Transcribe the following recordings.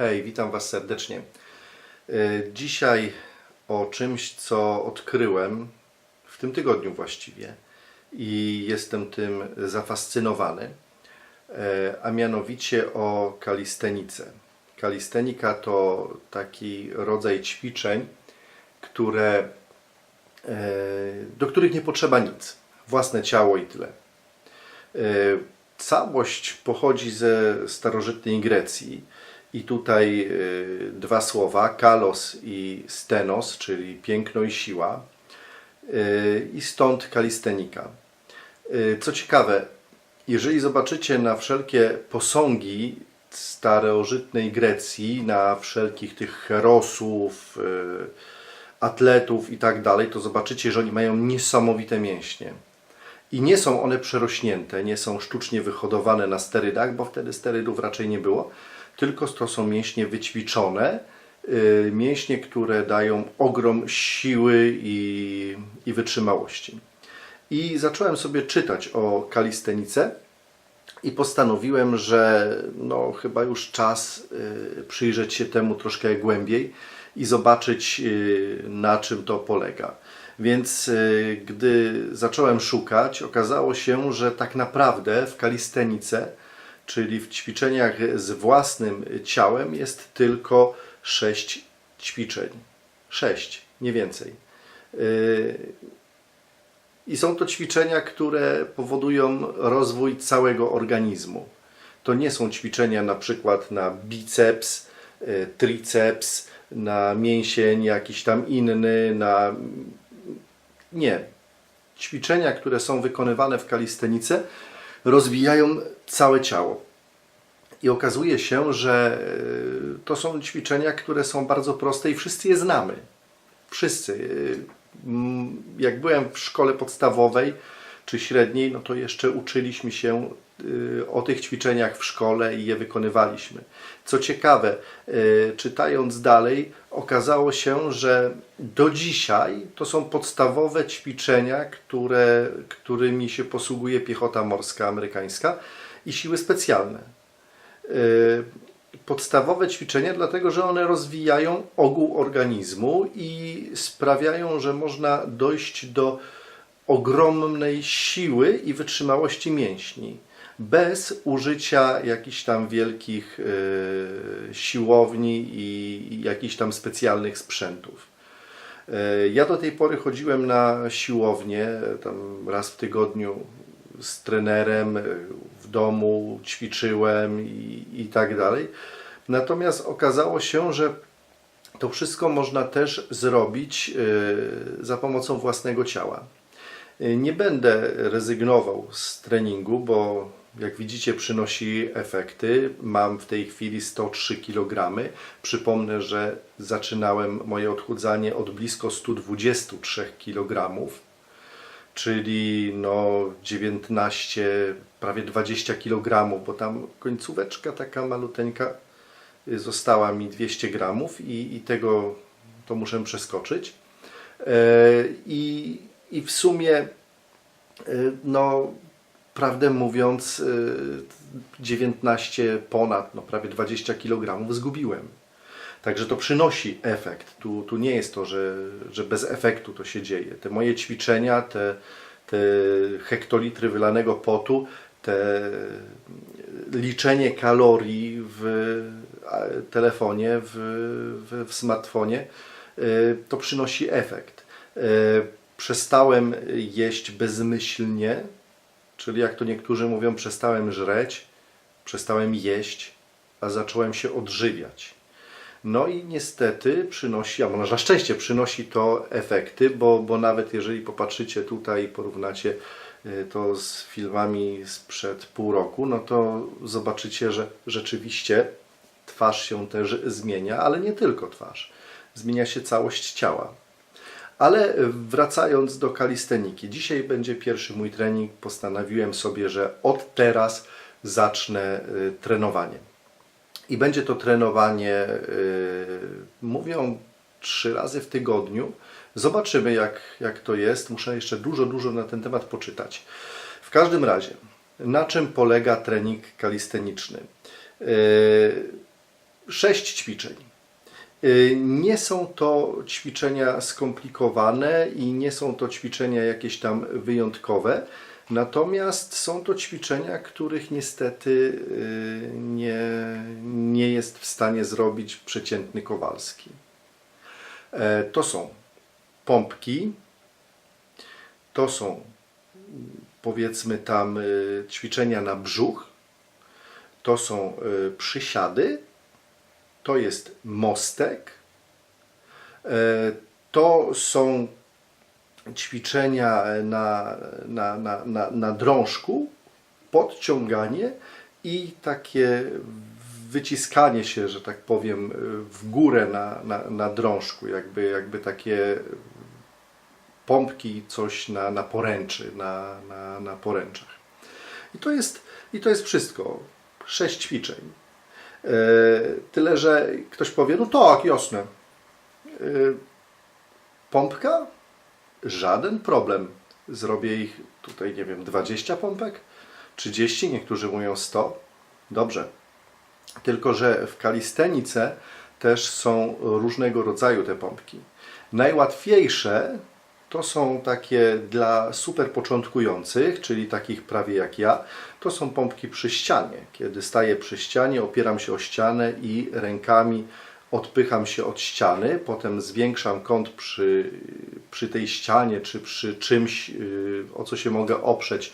Hej, witam Was serdecznie. E, Dzisiaj o czymś, co odkryłem w tym tygodniu właściwie i jestem tym zafascynowany, e, a mianowicie o kalistenice. Kalistenika to taki rodzaj ćwiczeń, które, e, do których nie potrzeba nic. Własne ciało i tyle. Całość pochodzi ze starożytnej Grecji i tutaj e, dwa słowa, kalos i stenos, czyli piękno i siła e, i stąd kalistenika. E, Co ciekawe, jeżeli zobaczycie na wszelkie posągi starożytnej Grecji, na wszelkich tych herosów, atletów i tak dalej, to zobaczycie, że oni mają niesamowite mięśnie. I nie są one przerośnięte, nie są sztucznie wyhodowane na sterydach, bo wtedy sterydów raczej nie było, tylko to są mięśnie wyćwiczone, yy, mięśnie, które dają ogrom siły i, i wytrzymałości. I zacząłem sobie czytać o kalistenice i postanowiłem, że no, chyba już czas y, przyjrzeć się temu troszkę głębiej i zobaczyć, y, na czym to polega. Więc y, gdy zacząłem szukać, okazało się, że tak naprawdę w kalistenice, czyli w ćwiczeniach z własnym ciałem, jest tylko sześć ćwiczeń. Sześć, nie więcej. Y, i są to ćwiczenia, które powodują rozwój całego organizmu. To nie są ćwiczenia na przykład na biceps, y, triceps, na mięsień jakiś tam inny, na. Nie. Ćwiczenia, które są wykonywane w kalistenice, rozwijają całe ciało. I okazuje się, że y, to są ćwiczenia, które są bardzo proste i wszyscy je znamy. Wszyscy. Mm, Jak byłem w szkole podstawowej czy średniej, no to jeszcze uczyliśmy się y, o tych ćwiczeniach w szkole i je wykonywaliśmy. Co ciekawe, y, czytając dalej, okazało się, że do dzisiaj to są podstawowe ćwiczenia, które, którymi się posługuje piechota morska amerykańska i siły specjalne y, podstawowe ćwiczenia, dlatego że one rozwijają ogół organizmu i sprawiają, że można dojść do ogromnej siły i wytrzymałości mięśni. Bez użycia jakichś tam wielkich y, siłowni i, jakichś tam specjalnych sprzętów. E, Ja do tej pory chodziłem na siłownię, tam raz w tygodniu z trenerem e, w domu, ćwiczyłem i, i tak dalej. Natomiast okazało się, że to wszystko można też zrobić e, za pomocą własnego ciała. Nie będę rezygnował z treningu, bo jak widzicie przynosi efekty. Mam w tej chwili 103 kg. Przypomnę, że zaczynałem moje odchudzanie od blisko 123 kg, czyli no 19, prawie 20 kg, bo tam końcóweczka taka maluteńka y, została mi 200 gramów i, i tego to muszę przeskoczyć. E, I, I w sumie Y, no, prawdę mówiąc, y, 19 ponad, no prawie 20 kg zgubiłem. Także to przynosi efekt. Tu, tu nie jest to, że, że bez efektu to się dzieje. Te moje ćwiczenia, te, te hektolitry wylanego potu, te liczenie kalorii w telefonie, w, w, w smartfonie, y, to przynosi efekt. Przestałem jeść bezmyślnie, czyli jak to niektórzy mówią, przestałem żreć, przestałem jeść, a zacząłem się odżywiać. No i niestety przynosi, może na szczęście przynosi to efekty, bo, bo nawet jeżeli popatrzycie tutaj i porównacie y, to z filmami sprzed pół roku, no to zobaczycie, że rzeczywiście twarz się też zmienia, ale nie tylko twarz. Zmienia się całość ciała. Ale wracając do kalisteniki, dzisiaj będzie pierwszy mój trening. Postanowiłem sobie, że od teraz zacznę y, trenowanie. I będzie to trenowanie, y, mówią, trzy razy w tygodniu. Zobaczymy, jak, jak to jest. Muszę jeszcze dużo, dużo na ten temat poczytać. W każdym razie, na czym polega trening kalisteniczny? Y, sześć ćwiczeń. Y, Nie są to ćwiczenia skomplikowane i nie są to ćwiczenia jakieś tam wyjątkowe, natomiast są to ćwiczenia, których niestety y, nie, nie jest w stanie zrobić przeciętny Kowalski. E, To są pompki, to są powiedzmy tam y, ćwiczenia na brzuch, to są przysiady, to jest mostek, e, to są ćwiczenia na, na, na, na, na drążku, podciąganie i takie wyciskanie się, że tak powiem, w górę na, na, na drążku, jakby, jakby takie pompki, coś na, na poręczy, na, na, na poręczach. I to, jest, I to jest wszystko. Sześć ćwiczeń. E, Tyle, że ktoś powie, no tak, jasne. E, Pompka? Żaden problem. Zrobię ich tutaj, nie wiem, 20 pompek? 30? Niektórzy mówią 100. Dobrze. Tylko, że w kalistenice też są różnego rodzaju te pompki. Najłatwiejsze to są takie dla super początkujących, czyli takich prawie jak ja. To są pompki przy ścianie. Kiedy staję przy ścianie, opieram się o ścianę i rękami odpycham się od ściany, potem zwiększam kąt przy, przy tej ścianie czy przy czymś, yy, o co się mogę oprzeć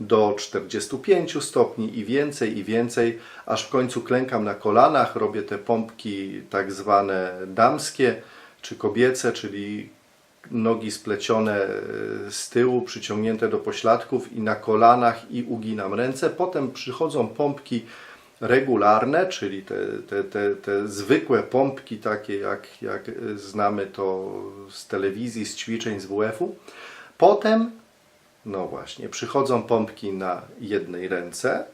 do 45 stopni i więcej, i więcej, aż w końcu klękam na kolanach, robię te pompki tak zwane damskie czy kobiece, czyli nogi splecione e, z tyłu, przyciągnięte do pośladków i na kolanach i uginam ręce. Potem przychodzą pompki regularne, czyli te, te, te, te zwykłe pompki, takie jak, jak znamy to z telewizji, z ćwiczeń, z WF-u. Potem, no właśnie, przychodzą pompki na jednej ręce,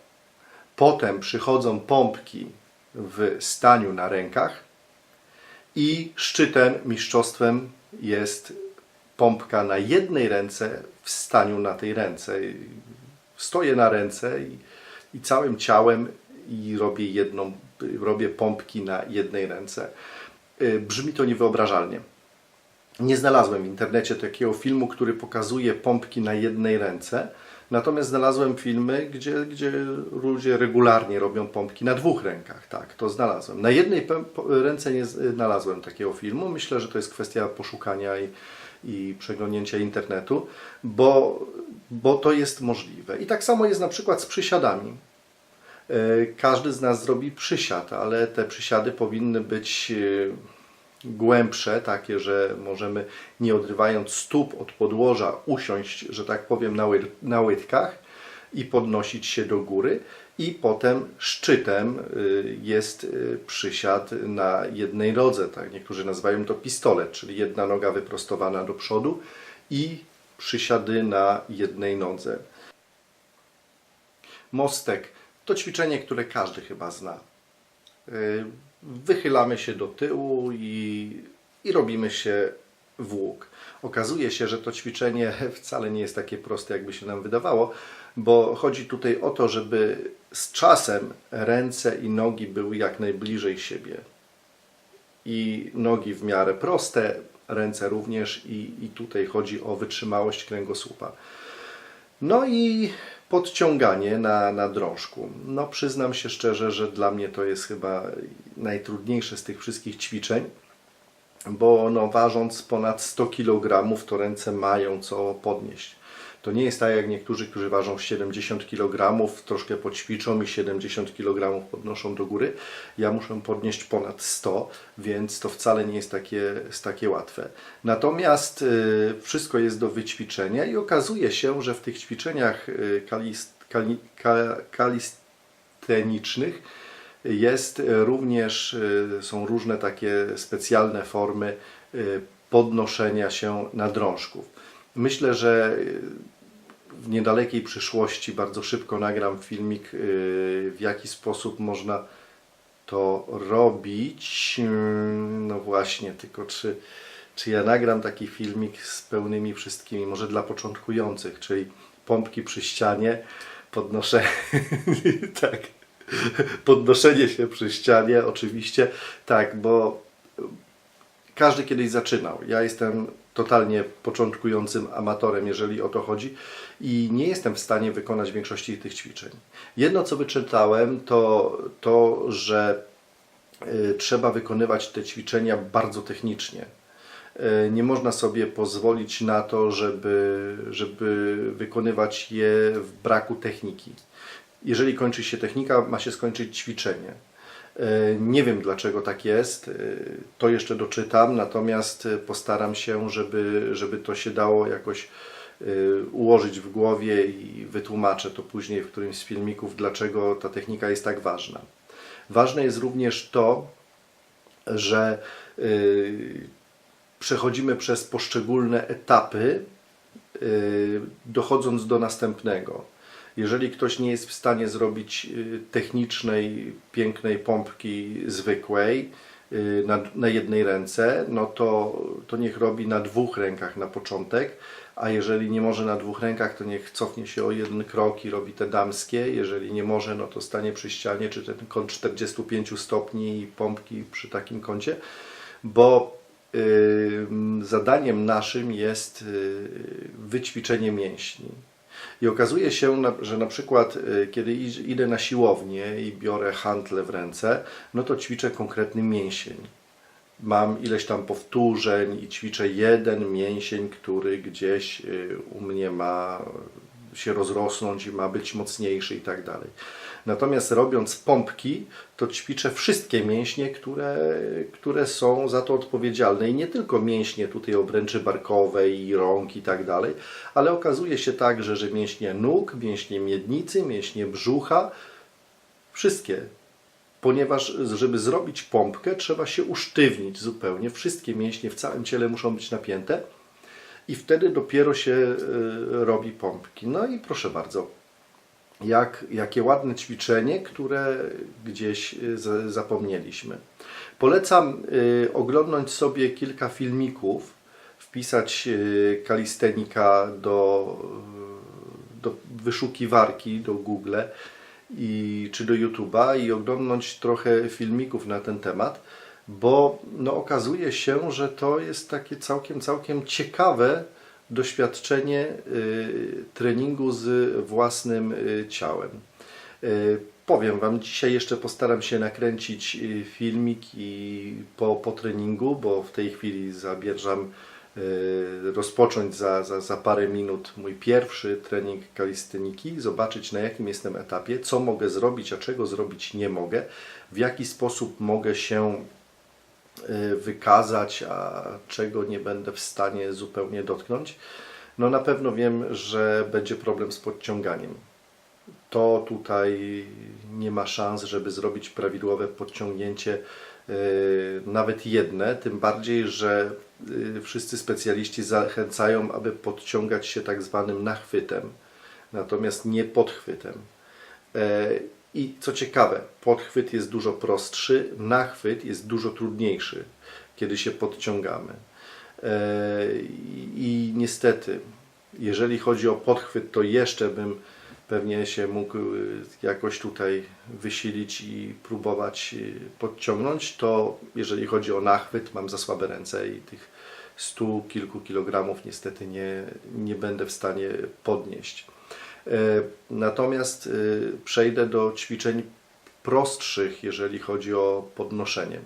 potem przychodzą pompki w staniu na rękach i szczytem, mistrzostwem jest pompka na jednej ręce w staniu na tej ręce. Stoję na ręce i, i całym ciałem i robię jedną, robię pompki na jednej ręce. Y, Brzmi to niewyobrażalnie. Nie znalazłem w internecie takiego filmu, który pokazuje pompki na jednej ręce. Natomiast znalazłem filmy, gdzie, gdzie ludzie regularnie robią pompki na dwóch rękach. Tak, to znalazłem. Na jednej ręce nie znalazłem takiego filmu. Myślę, że to jest kwestia poszukania i, i przeglądnięcia internetu, bo, bo to jest możliwe. I tak samo jest na przykład z przysiadami. E, Każdy z nas zrobi przysiad, ale te przysiady powinny być e, głębsze, takie, że możemy nie odrywając stóp od podłoża usiąść, że tak powiem, na, ły, na łydkach i podnosić się do góry. I potem szczytem y, jest y, przysiad na jednej nodze, tak niektórzy nazywają to pistolet, czyli jedna noga wyprostowana do przodu i przysiady na jednej nodze. Mostek to ćwiczenie, które każdy chyba zna. Y, Wychylamy się do tyłu i, i robimy się w. Okazuje się, że to ćwiczenie wcale nie jest takie proste, jakby się nam wydawało, bo chodzi tutaj o to, żeby z czasem ręce i nogi były jak najbliżej siebie. I nogi w miarę proste, ręce również, i, i tutaj chodzi o wytrzymałość kręgosłupa. No i podciąganie na, na drążku. No przyznam się szczerze, że dla mnie to jest chyba najtrudniejsze z tych wszystkich ćwiczeń, bo no, ważąc ponad 100 kg, to ręce mają co podnieść. To nie jest tak jak niektórzy, którzy ważą 70 kg, troszkę poćwiczą i 70 kg podnoszą do góry. Ja muszę podnieść ponad 100, więc to wcale nie jest takie, jest takie łatwe. Natomiast y, wszystko jest do wyćwiczenia i okazuje się, że w tych ćwiczeniach y, kalist, kali, ka, kalistenicznych jest y, również, y, są różne takie specjalne formy y, podnoszenia się na drążków. Myślę, że w niedalekiej przyszłości bardzo szybko nagram filmik, w jaki sposób można to robić. Ym, No właśnie, tylko czy, czy ja nagram taki filmik z pełnymi wszystkimi, może dla początkujących, czyli pompki przy ścianie, podnoszę tak, Podnoszenie się przy ścianie, oczywiście. Tak, bo każdy kiedyś zaczynał. Ja jestem totalnie początkującym amatorem, jeżeli o to chodzi, i nie jestem w stanie wykonać większości tych ćwiczeń. Jedno, co wyczytałem, to to, że y, trzeba wykonywać te ćwiczenia bardzo technicznie. Y, Nie można sobie pozwolić na to, żeby, żeby wykonywać je w braku techniki. Jeżeli kończy się technika, ma się skończyć ćwiczenie. E, Nie wiem dlaczego tak jest, e, to jeszcze doczytam, natomiast e, postaram się, żeby, żeby to się dało jakoś ułożyć w głowie i wytłumaczę to później w którymś z filmików, dlaczego ta technika jest tak ważna. Ważne jest również to, że przechodzimy przez poszczególne etapy, dochodząc do następnego. Jeżeli ktoś nie jest w stanie zrobić y, technicznej, pięknej pompki zwykłej y, na, na jednej ręce, no to, to niech robi na dwóch rękach na początek, a jeżeli nie może na dwóch rękach, to niech cofnie się o jeden krok i robi te damskie. Jeżeli nie może, no to stanie przy ścianie, czy ten kąt 45 stopni i pompki przy takim kącie, bo Ym, zadaniem naszym jest y, wyćwiczenie mięśni. I okazuje się, że na przykład y, kiedy idę na siłownię i biorę hantle w ręce, no to ćwiczę konkretny mięsień. Mam ileś tam powtórzeń i ćwiczę jeden mięsień, który gdzieś y, u mnie ma się rozrosnąć i ma być mocniejszy i tak dalej. Natomiast robiąc pompki, to ćwiczę wszystkie mięśnie, które, które są za to odpowiedzialne. I nie tylko mięśnie tutaj obręczy barkowej i rąk i tak dalej, ale okazuje się także, że mięśnie nóg, mięśnie miednicy, mięśnie brzucha, wszystkie. Ponieważ, żeby zrobić pompkę, trzeba się usztywnić zupełnie. Wszystkie mięśnie w całym ciele muszą być napięte i wtedy dopiero się y, robi pompki. No i proszę bardzo, jak, jakie ładne ćwiczenie, które gdzieś y, zapomnieliśmy. Polecam y, oglądnąć sobie kilka filmików, wpisać y, kalistenika do, do wyszukiwarki, do Google i, czy do YouTube'a i oglądnąć trochę filmików na ten temat, bo no, okazuje się, że to jest takie całkiem, całkiem ciekawe doświadczenie y, treningu z własnym y, ciałem. Y, Powiem Wam, dzisiaj jeszcze postaram się nakręcić filmik i po, po treningu, bo w tej chwili zabierzam y, rozpocząć za, za, za parę minut mój pierwszy trening kalisteniki, zobaczyć na jakim jestem etapie, co mogę zrobić, a czego zrobić nie mogę, w jaki sposób mogę się wykazać, a czego nie będę w stanie zupełnie dotknąć. No na pewno wiem, że będzie problem z podciąganiem. To tutaj nie ma szans, żeby zrobić prawidłowe podciągnięcie, y, nawet jedne, tym bardziej, że y, wszyscy specjaliści zachęcają, aby podciągać się tak zwanym nachwytem, natomiast nie podchwytem. E, I co ciekawe, podchwyt jest dużo prostszy, nachwyt jest dużo trudniejszy, kiedy się podciągamy. E, I, niestety, jeżeli chodzi o podchwyt, to jeszcze bym pewnie się mógł y, jakoś tutaj wysilić i próbować y, podciągnąć, to jeżeli chodzi o nachwyt, mam za słabe ręce i tych stu kilku kilogramów niestety nie, nie będę w stanie podnieść. E, Natomiast y, przejdę do ćwiczeń prostszych, jeżeli chodzi o podnoszenie.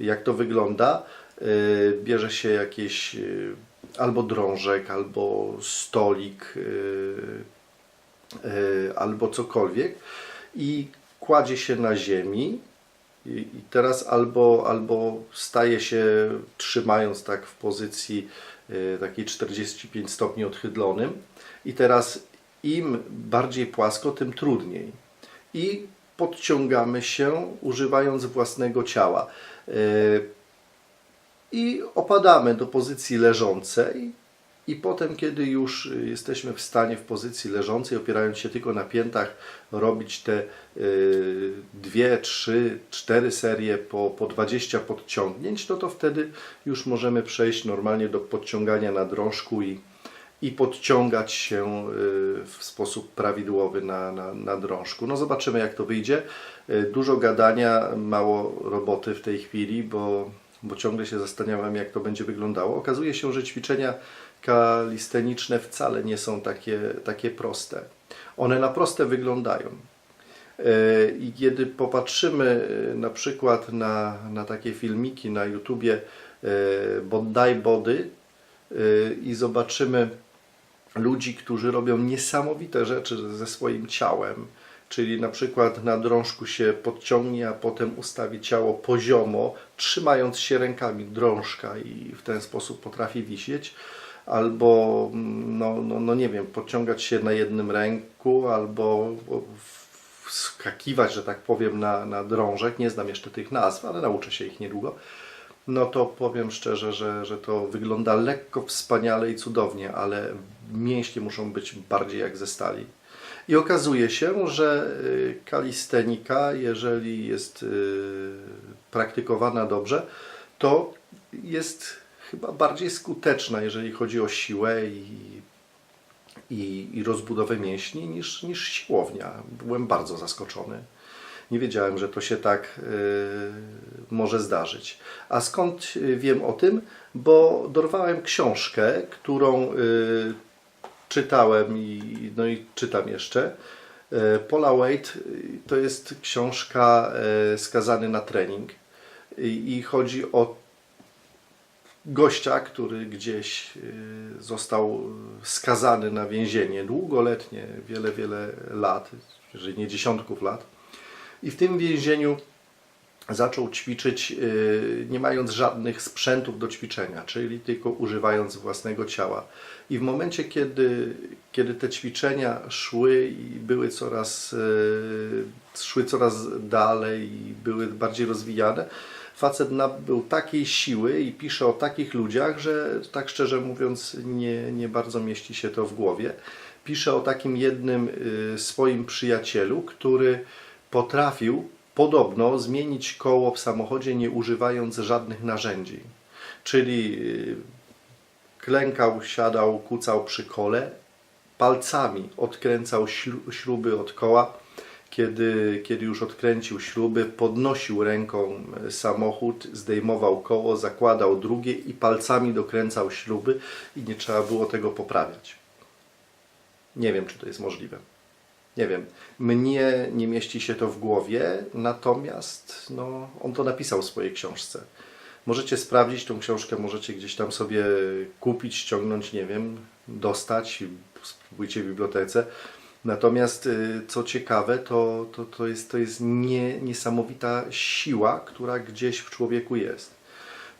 Jak to wygląda? Y, Bierze się jakieś albo drążek, albo stolik, albo cokolwiek i kładzie się na ziemi. I teraz albo, albo staje się trzymając tak w pozycji takiej 45 stopni odchydlonym i teraz im bardziej płasko, tym trudniej. I podciągamy się używając własnego ciała. Y, I opadamy do pozycji leżącej i potem, kiedy już jesteśmy w stanie w pozycji leżącej, opierając się tylko na piętach, robić te y, dwie, trzy, cztery serie po, po 20 podciągnięć, no to wtedy już możemy przejść normalnie do podciągania na drążku i, i podciągać się y, w sposób prawidłowy na, na, na drążku. No zobaczymy jak to wyjdzie. Y, Dużo gadania, mało roboty w tej chwili, bo, bo ciągle się zastanawiam jak to będzie wyglądało. Okazuje się, że ćwiczenia kalisteniczne wcale nie są takie, takie proste. One na proste wyglądają. E, I kiedy popatrzymy na przykład na, na takie filmiki na YouTubie Bondi Body i zobaczymy ludzi, którzy robią niesamowite rzeczy ze swoim ciałem, czyli na przykład na drążku się podciągnie, a potem ustawi ciało poziomo, trzymając się rękami drążka i w ten sposób potrafi wisieć, albo mm, no, no, no nie wiem, podciągać się na jednym ręku, albo wskakiwać, że tak powiem, na, na drążek. Nie znam jeszcze tych nazw, ale nauczę się ich niedługo. No to powiem szczerze, że, że to wygląda lekko, wspaniale i cudownie, ale mięśnie muszą być bardziej jak ze stali. I okazuje się, że y, kalistenika, jeżeli jest y, praktykowana dobrze, to jest chyba bardziej skuteczna, jeżeli chodzi o siłę i, i, i rozbudowę mięśni, niż, niż siłownia. Byłem bardzo zaskoczony. Nie wiedziałem, że to się tak y, może zdarzyć. A skąd y, wiem o tym? Bo dorwałem książkę, którą y, czytałem i, no i czytam jeszcze. Paula Wade to jest książka Skazany na trening i, chodzi o gościa, który gdzieś został skazany na więzienie długoletnie, wiele, wiele lat, jeżeli nie dziesiątków lat. I w tym więzieniu zaczął ćwiczyć y, nie mając żadnych sprzętów do ćwiczenia, czyli tylko używając własnego ciała. I w momencie, kiedy, kiedy te ćwiczenia szły i były coraz, y, szły coraz dalej i były bardziej rozwijane, facet nabył takiej siły i pisze o takich ludziach, że tak szczerze mówiąc nie, nie bardzo mieści się to w głowie. Pisze o takim jednym y, swoim przyjacielu, który potrafił podobno zmienić koło w samochodzie nie używając żadnych narzędzi. Czyli y, klękał, siadał, kucał przy kole, palcami odkręcał śruby od koła. Kiedy, kiedy już odkręcił śruby, podnosił ręką e, samochód, zdejmował koło, zakładał drugie i palcami dokręcał śruby i nie trzeba było tego poprawiać. Nie wiem, czy to jest możliwe. Nie wiem. Mnie nie mieści się to w głowie, natomiast no, on to napisał w swojej książce. Możecie sprawdzić tą książkę, możecie gdzieś tam sobie kupić, ściągnąć, nie wiem, dostać, spróbujcie w bibliotece. Natomiast y, co ciekawe, to, to, to jest, to jest nie, niesamowita siła, która gdzieś w człowieku jest.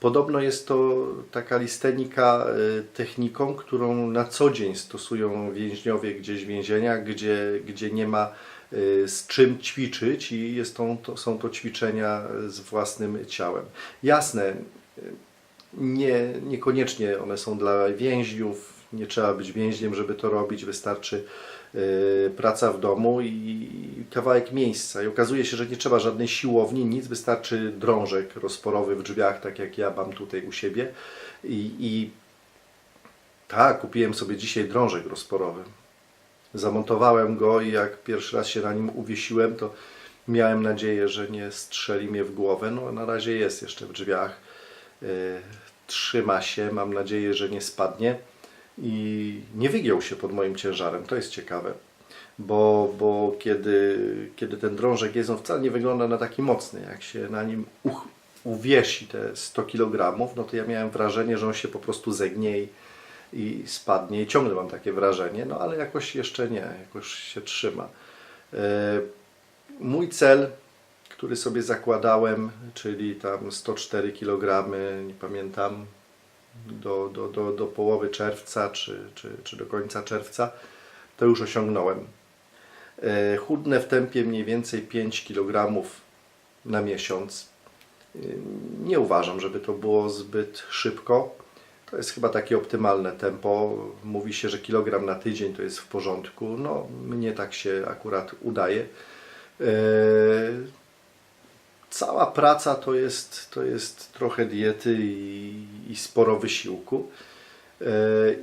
Podobno jest to taka listenika y, techniką, którą na co dzień stosują więźniowie gdzieś w więzieniach, gdzie, gdzie nie ma y, z czym ćwiczyć i jest to, to, są to ćwiczenia z własnym ciałem. Jasne, y, nie, niekoniecznie one są dla więźniów, nie trzeba być więźniem, żeby to robić, wystarczy praca w domu i kawałek miejsca. I okazuje się, że nie trzeba żadnej siłowni, nic, wystarczy drążek rozporowy w drzwiach, tak jak ja mam tutaj u siebie. I, i tak, kupiłem sobie dzisiaj drążek rozporowy. Zamontowałem go i jak pierwszy raz się na nim uwiesiłem, to miałem nadzieję, że nie strzeli mnie w głowę. No na razie jest jeszcze w drzwiach. Y, Trzyma się, mam nadzieję, że nie spadnie i nie wygiął się pod moim ciężarem. To jest ciekawe, bo, bo kiedy, kiedy ten drążek jest, on wcale nie wygląda na taki mocny. Jak się na nim uch, uwiesi te 100 kg, no to ja miałem wrażenie, że on się po prostu zegnie i, spadnie. I ciągle mam takie wrażenie, no ale jakoś jeszcze nie, jakoś się trzyma. E, mój cel, który sobie zakładałem, czyli tam 104 kg, nie pamiętam, do, do, do, do połowy czerwca czy, czy, czy do końca czerwca, to już osiągnąłem. E, Chudnę w tempie mniej więcej 5 kg na miesiąc. E, Nie uważam, żeby to było zbyt szybko. To jest chyba takie optymalne tempo. Mówi się, że kilogram na tydzień to jest w porządku. No, mnie tak się akurat udaje. E, Cała praca to jest, to jest trochę diety i, i sporo wysiłku. E,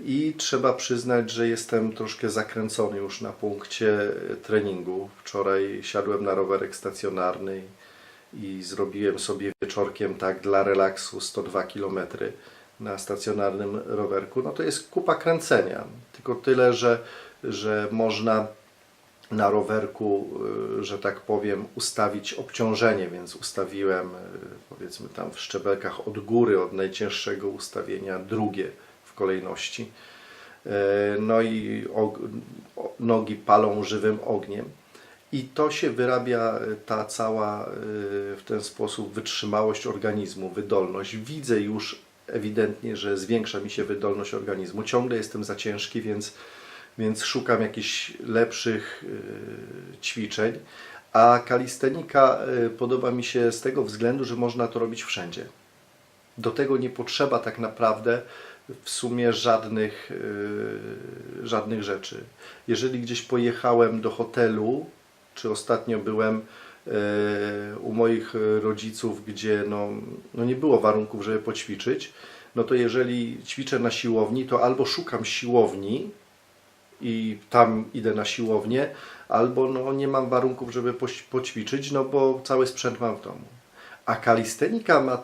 I trzeba przyznać, że jestem troszkę zakręcony już na punkcie treningu. Wczoraj siadłem na rowerek stacjonarny i zrobiłem sobie wieczorkiem tak dla relaksu 102 km na stacjonarnym rowerku. No to jest kupa kręcenia. Tylko tyle, że, że można na rowerku, y, że tak powiem, ustawić obciążenie, więc ustawiłem y, powiedzmy tam w szczebelkach od góry, od najcięższego ustawienia, drugie w kolejności. E, No i nogi palą żywym ogniem. I to się wyrabia y, ta cała y, w ten sposób wytrzymałość organizmu, wydolność. Widzę już ewidentnie, że zwiększa mi się wydolność organizmu. Ciągle jestem za ciężki, więc, więc szukam jakichś lepszych y, ćwiczeń. A kalistenika y, podoba mi się z tego względu, że można to robić wszędzie. Do tego nie potrzeba tak naprawdę w sumie żadnych, yy, żadnych rzeczy. Jeżeli gdzieś pojechałem do hotelu, czy ostatnio byłem u moich rodziców, gdzie no, no nie było warunków, żeby poćwiczyć, no to jeżeli ćwiczę na siłowni, to albo szukam siłowni i tam idę na siłownię, albo no, nie mam warunków, żeby poćwiczyć, no bo cały sprzęt mam w domu. A kalistenika ma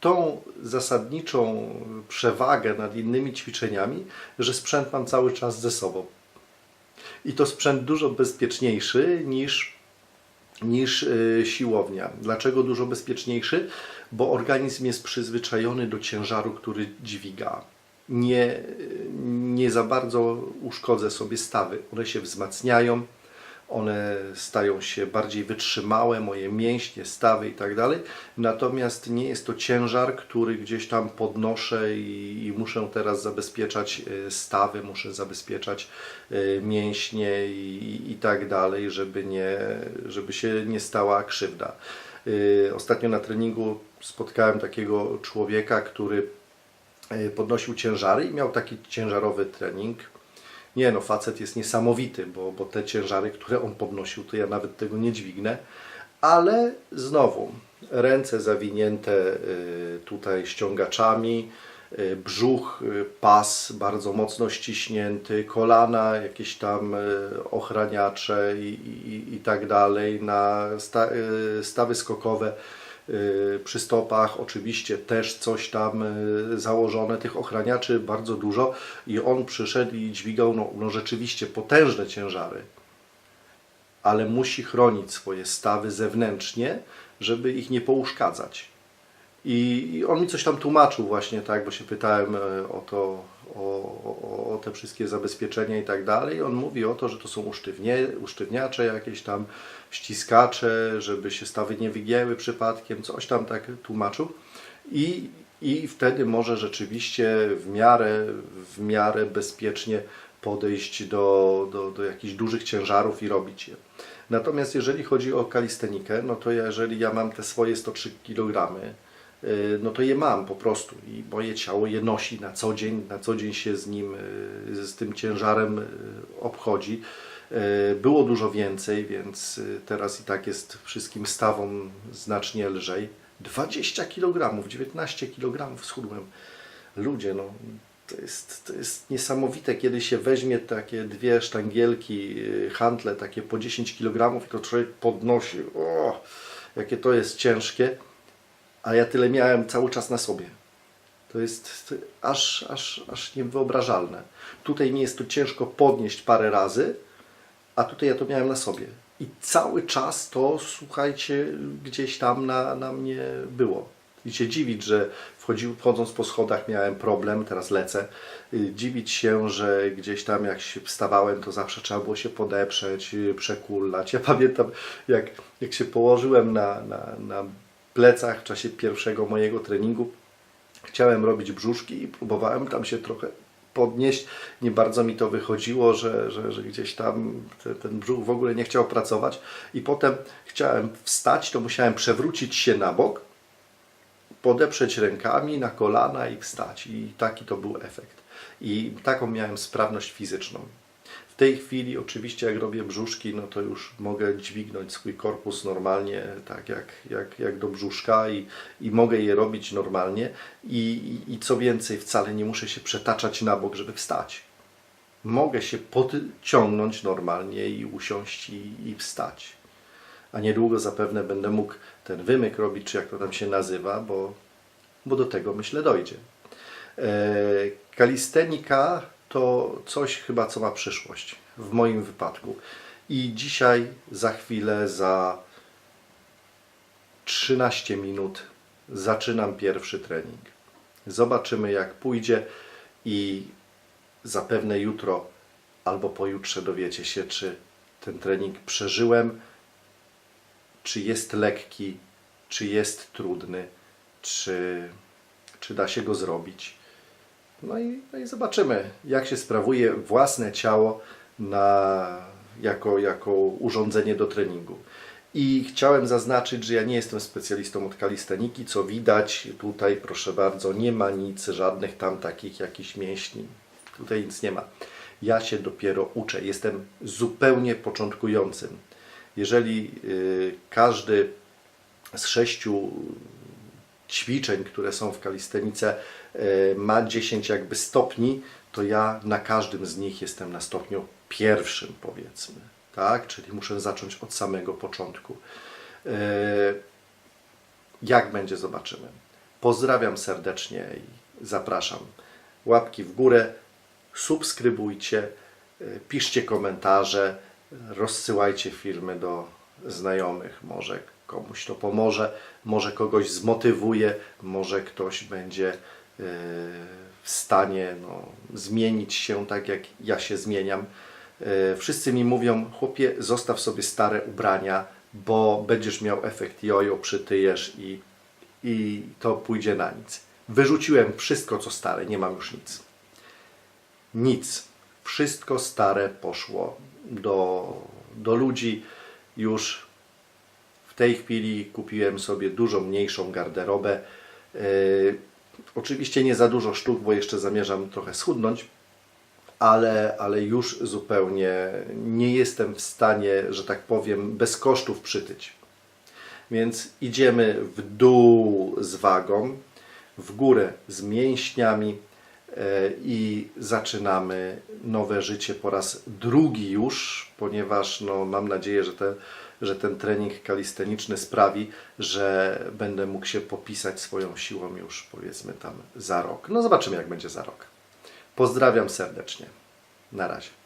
tą zasadniczą przewagę nad innymi ćwiczeniami, że sprzęt mam cały czas ze sobą. I to sprzęt dużo bezpieczniejszy niż, niż y, siłownia. Dlaczego dużo bezpieczniejszy? Bo organizm jest przyzwyczajony do ciężaru, który dźwiga. Nie, nie za bardzo uszkodzę sobie stawy. One się wzmacniają, one stają się bardziej wytrzymałe, moje mięśnie, stawy i tak dalej. Natomiast nie jest to ciężar, który gdzieś tam podnoszę i, i muszę teraz zabezpieczać e, stawy, muszę zabezpieczać e, mięśnie i, i tak dalej, żeby, nie, żeby się nie stała krzywda. E, Ostatnio na treningu spotkałem takiego człowieka, który podnosił ciężary i miał taki ciężarowy trening. Nie no, facet jest niesamowity, bo, bo te ciężary, które on podnosił, to ja nawet tego nie dźwignę. Ale znowu, ręce zawinięte y, tutaj ściągaczami, y, brzuch, pas bardzo mocno ściśnięty, kolana, jakieś tam ochraniacze i, i, i tak dalej, na sta, stawy skokowe przy stopach oczywiście też coś tam y, założone, tych ochraniaczy bardzo dużo i on przyszedł i dźwigał no, no rzeczywiście potężne ciężary, ale musi chronić swoje stawy zewnętrznie, żeby ich nie pouszkadzać. I i on mi coś tam tłumaczył właśnie, tak, bo się pytałem e, o to, o, o, o te wszystkie zabezpieczenia i tak dalej. On mówi o to, że to są usztywnie, usztywniacze jakieś tam, ściskacze, żeby się stawy nie wygięły przypadkiem, coś tam tak tłumaczył. I, i wtedy może rzeczywiście w miarę, w miarę bezpiecznie podejść do, do, do jakichś dużych ciężarów i robić je. Natomiast jeżeli chodzi o kalistenikę, no to jeżeli ja mam te swoje 103 kg, no to je mam po prostu i moje ciało je nosi na co dzień, na co dzień się z nim, y, z tym ciężarem y, obchodzi. Y, Było dużo więcej, więc y, teraz i tak jest wszystkim stawom znacznie lżej. 20 kg, 19 kg schudłem. Ludzie, no to jest, to jest niesamowite, kiedy się weźmie takie dwie sztangielki, y, hantle takie po 10 kg i to człowiek podnosi. O, jakie to jest ciężkie. A ja tyle miałem cały czas na sobie. To jest aż, aż, aż niewyobrażalne. Tutaj mi jest to ciężko podnieść parę razy, a tutaj ja to miałem na sobie. I cały czas to, słuchajcie, gdzieś tam na, na mnie było. I się dziwić, że wchodził, wchodząc po schodach miałem problem, teraz lecę. Y, Dziwić się, że gdzieś tam jak się wstawałem, to zawsze trzeba było się podeprzeć, y, przekulać. Ja pamiętam, jak, jak się położyłem na, na, na plecach w czasie pierwszego mojego treningu, chciałem robić brzuszki i próbowałem tam się trochę podnieść. Nie bardzo mi to wychodziło, że, że, że gdzieś tam te, ten brzuch w ogóle nie chciał pracować. I potem chciałem wstać, to musiałem przewrócić się na bok, podeprzeć rękami na kolana i wstać. I taki to był efekt. I taką miałem sprawność fizyczną. Tej chwili oczywiście jak robię brzuszki, no to już mogę dźwignąć swój korpus normalnie, tak jak, jak, jak do brzuszka i, i mogę je robić normalnie I, i, i co więcej, wcale nie muszę się przetaczać na bok, żeby wstać. Mogę się podciągnąć normalnie i usiąść i, i wstać. A niedługo zapewne będę mógł ten wymyk robić, czy jak to tam się nazywa, bo, bo do tego myślę dojdzie. E, Kalistenika to coś chyba, co ma przyszłość w moim wypadku. I dzisiaj, za chwilę, za 13 minut zaczynam pierwszy trening. Zobaczymy, jak pójdzie i zapewne jutro albo pojutrze dowiecie się, czy ten trening przeżyłem, czy jest lekki, czy jest trudny, czy, czy da się go zrobić. No i, no i zobaczymy, jak się sprawuje własne ciało na, jako, jako urządzenie do treningu. I chciałem zaznaczyć, że ja nie jestem specjalistą od kalisteniki, co widać tutaj, proszę bardzo, nie ma nic, żadnych tam takich jakichś mięśni. Tutaj nic nie ma. Ja się dopiero uczę, jestem zupełnie początkującym. Jeżeli y, każdy z sześciu ćwiczeń, które są w kalistenice, ma 10 jakby stopni, to ja na każdym z nich jestem na stopniu pierwszym, powiedzmy. Tak? Czyli muszę zacząć od samego początku. E, Jak będzie, zobaczymy. Pozdrawiam serdecznie i zapraszam. Łapki w górę, subskrybujcie, e, piszcie komentarze, rozsyłajcie filmy do znajomych. Może komuś to pomoże, może kogoś zmotywuje, może ktoś będzie e, w stanie no, zmienić się tak, jak ja się zmieniam. E, Wszyscy mi mówią, chłopie, zostaw sobie stare ubrania, bo będziesz miał efekt jojo, przytyjesz i, i to pójdzie na nic. Wyrzuciłem wszystko, co stare, nie mam już nic. Nic. Wszystko stare poszło do, do ludzi. Już w tej chwili kupiłem sobie dużo mniejszą garderobę. Yy, oczywiście nie za dużo sztuk, bo jeszcze zamierzam trochę schudnąć, ale, ale już zupełnie nie jestem w stanie, że tak powiem, bez kosztów przytyć. Więc idziemy w dół z wagą, w górę z mięśniami e, i zaczynamy nowe życie po raz drugi już, ponieważ no, mam nadzieję, że, te, że ten trening kalisteniczny sprawi, że będę mógł się popisać swoją siłą już powiedzmy tam za rok. No zobaczymy jak będzie za rok. Pozdrawiam serdecznie. Na razie.